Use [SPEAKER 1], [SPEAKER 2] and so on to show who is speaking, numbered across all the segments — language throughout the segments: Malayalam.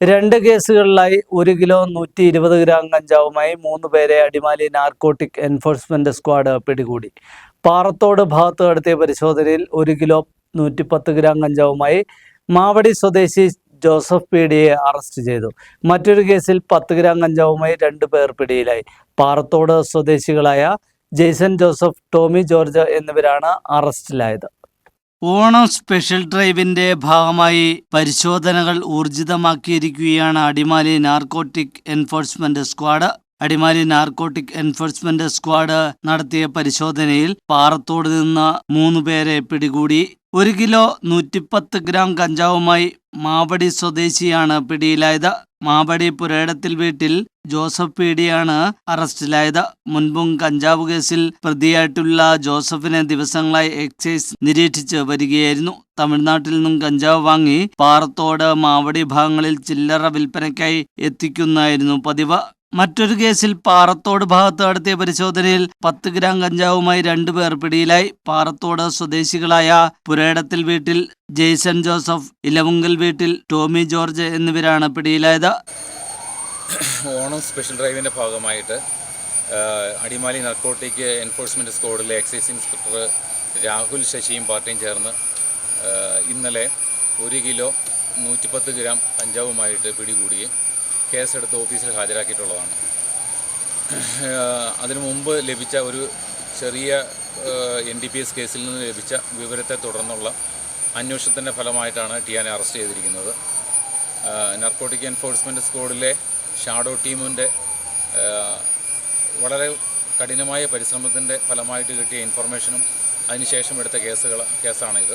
[SPEAKER 1] രണ്ട് കേസുകളിലായി ഒരു കിലോ നൂറ്റി ഇരുപത് ഗ്രാം കഞ്ചാവുമായി മൂന്ന് പേരെ അടിമാലി നാർക്കോട്ടിക് എൻഫോഴ്സ്മെന്റ് സ്ക്വാഡ് പിടികൂടി. പാറത്തോട് ഭാഗത്ത് നടത്തിയ പരിശോധനയിൽ ഒരു കിലോ നൂറ്റി പത്ത് ഗ്രാം കഞ്ചാവുമായി മാവടി സ്വദേശി ജോസഫ് പീഡിയെ അറസ്റ്റ് ചെയ്തു. മറ്റൊരു കേസിൽ പത്ത് ഗ്രാം കഞ്ചാവുമായി രണ്ട് പേർ പിടിയിലായി. പാറത്തോട് സ്വദേശികളായ ജെയ്സൺ ജോസഫ് ടോമി ജോർജ് എന്നിവരാണ് അറസ്റ്റിലായത്. ഓണം സ്പെഷ്യൽ ഡ്രൈവിന്റെ ഭാഗമായി പരിശോധനകൾ ഊർജിതമാക്കിയിരിക്കുകയാണ് Adimali narcotic enforcement squad. Adimali narcotic enforcement squad നടത്തിയ പരിശോധനയിൽ പാറത്തോട് നിന്ന് മൂന്ന് പേരെ പിടികൂടി. ഒരു കിലോ നൂറ്റിപ്പത്ത് ഗ്രാം കഞ്ചാവുമായി മാവടി സ്വദേശിയാണ് പിടിയിലായത്. മാവടി പുരേടത്തിൽ വീട്ടിൽ ജോസഫ് പീഡിയാണ് അറസ്റ്റിലായത്. മുൻപും കഞ്ചാവ് കേസിൽ പ്രതിയായിട്ടുള്ള ജോസഫിനെ ദിവസങ്ങളായി എക്സൈസ് നിരീക്ഷിച്ച് വരികയായിരുന്നു. തമിഴ്നാട്ടിൽ നിന്നും കഞ്ചാവ് വാങ്ങി പാറത്തോട് മാവടി ഭാഗങ്ങളിൽ ചില്ലറ വിൽപ്പനയ്ക്കായി എത്തിക്കുന്നായിരുന്നു പതിവ്. മറ്റൊരു കേസിൽ പാറത്തോട് ഭാഗത്ത് നടത്തിയ പരിശോധനയിൽ പത്ത് ഗ്രാം കഞ്ചാവുമായി രണ്ടുപേർ പിടിയിലായി. പാറത്തോട് സ്വദേശികളായ പുരേടത്തിൽ വീട്ടിൽ ജെയ്സൺ ജോസഫ് ഇലവുങ്കൽ വീട്ടിൽ ടോമി ജോർജ് എന്നിവരാണ് പിടിയിലായത്.
[SPEAKER 2] ഓണം സ്പെഷ്യൽ ഡ്രൈവിന്റെ ഭാഗമായിട്ട് അടിമാലി നർക്കോട്ടിക് എൻഫോഴ്സ്മെന്റ് സ്ക്വാഡിലെ എക്സൈസ് ഇൻസ്പെക്ടർ രാഹുൽ ശശിയും പാർട്ടിയും ചേർന്ന് ഇന്നലെ ഒരു കിലോ നൂറ്റിപ്പത്ത് ഗ്രാം കഞ്ചാവുമായിട്ട് പിടികൂടുകയും കേസെടുത്ത് ഓഫീസിൽ ഹാജരാക്കിയിട്ടുള്ളതാണ്. അതിനു മുമ്പ് ലഭിച്ച ഒരു ചെറിയ എൻ ഡി പി എസ് കേസിൽ നിന്ന് ലഭിച്ച വിവരത്തെ തുടർന്നുള്ള അന്വേഷണത്തിന്റെ ഫലമായിട്ടാണ് ടിയാനെ അറസ്റ്റ് ചെയ്തിരിക്കുന്നത്. നർക്കോട്ടിക് എൻഫോഴ്സ്മെന്റ് സ്ക്വാഡിലെ ഷാഡോ ടീമിന്റെ വളരെ കഠിനമായ പരിശ്രമത്തിന്റെ ഫലമായിട്ട് കിട്ടിയ ഇൻഫർമേഷനും അതിനുശേഷം എടുത്ത കേസുകൾ കേസാണിത്.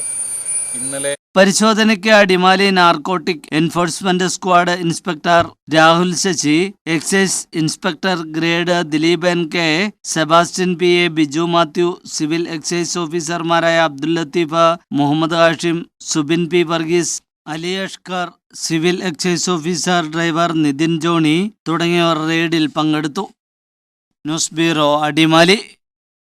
[SPEAKER 2] ഇന്നലെ
[SPEAKER 1] പരിശോധനയ്ക്ക് Adimali narcotic enforcement squad inspector Rahul Sasi excise inspector grade Dileep N K Sebastian P A Biju Mathew civil excise ഓഫീസർമാരായ Abdul Latheef Muhammad Hashim Subin P Varghese Ali Ashkar civil excise officer driver Nithin Johny തുടങ്ങിയവർ റെയ്ഡിൽ പങ്കെടുത്തു. News bureau Adimali.